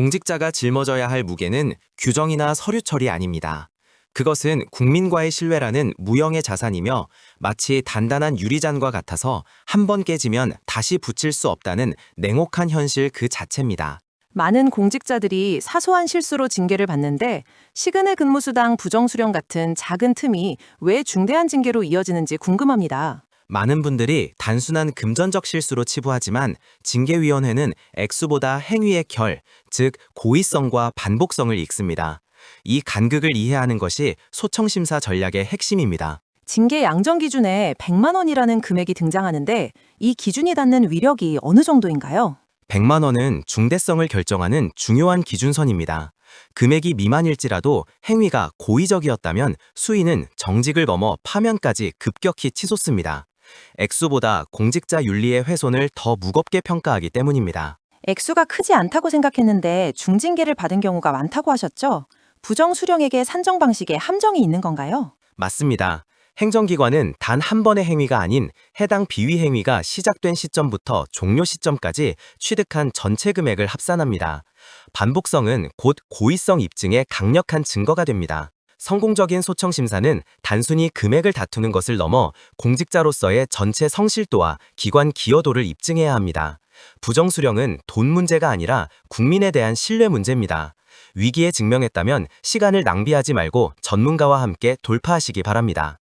공직자가 짊어져야 할 무게는 규정이나 서류 처리 아닙니다. 그것은 국민과의 신뢰라는 무형의 자산이며 마치 단단한 유리잔과 같아서 한 번 깨지면 다시 붙일 수 없다는 냉혹한 현실 그 자체입니다. 많은 공직자들이 사소한 실수로 징계를 받는데 시간의 근무수당 부정수령 같은 작은 틈이 왜 중대한 징계로 이어지는지 궁금합니다. 많은 분들이 단순한 금전적 실수로 치부하지만 징계위원회는 액수보다 행위의 결, 즉 고의성과 반복성을 읽습니다. 이 간극을 이해하는 것이 소청심사 전략의 핵심입니다. 징계 양정 기준에 100만 원이라는 금액이 등장하는데 이 기준이 닿는 위력이 어느 정도인가요? 100만 원은 중대성을 결정하는 중요한 기준선입니다. 금액이 미만일지라도 행위가 고의적이었다면 수위는 정직을 넘어 파면까지 급격히 치솟습니다. 액수보다 공직자 윤리의 훼손을 더 무겁게 평가하기 때문입니다. 액수가 크지 않다고 생각했는데 중징계를 받은 경우가 많다고 하셨죠? 부정 수령에게 산정 방식에 함정이 있는 건가요? 맞습니다. 행정기관은 단 한 번의 행위가 아닌 해당 비위 행위가 시작된 시점부터 종료 시점까지 취득한 전체 금액을 합산합니다. 반복성은 곧 고의성 입증의 강력한 증거가 됩니다. 성공적인 소청 심사는 단순히 금액을 다투는 것을 넘어 공직자로서의 전체 성실도와 기관 기여도를 입증해야 합니다. 부정 수령은 돈 문제가 아니라 국민에 대한 신뢰 문제입니다. 위기에 직면했다면 시간을 낭비하지 말고 전문가와 함께 돌파하시기 바랍니다.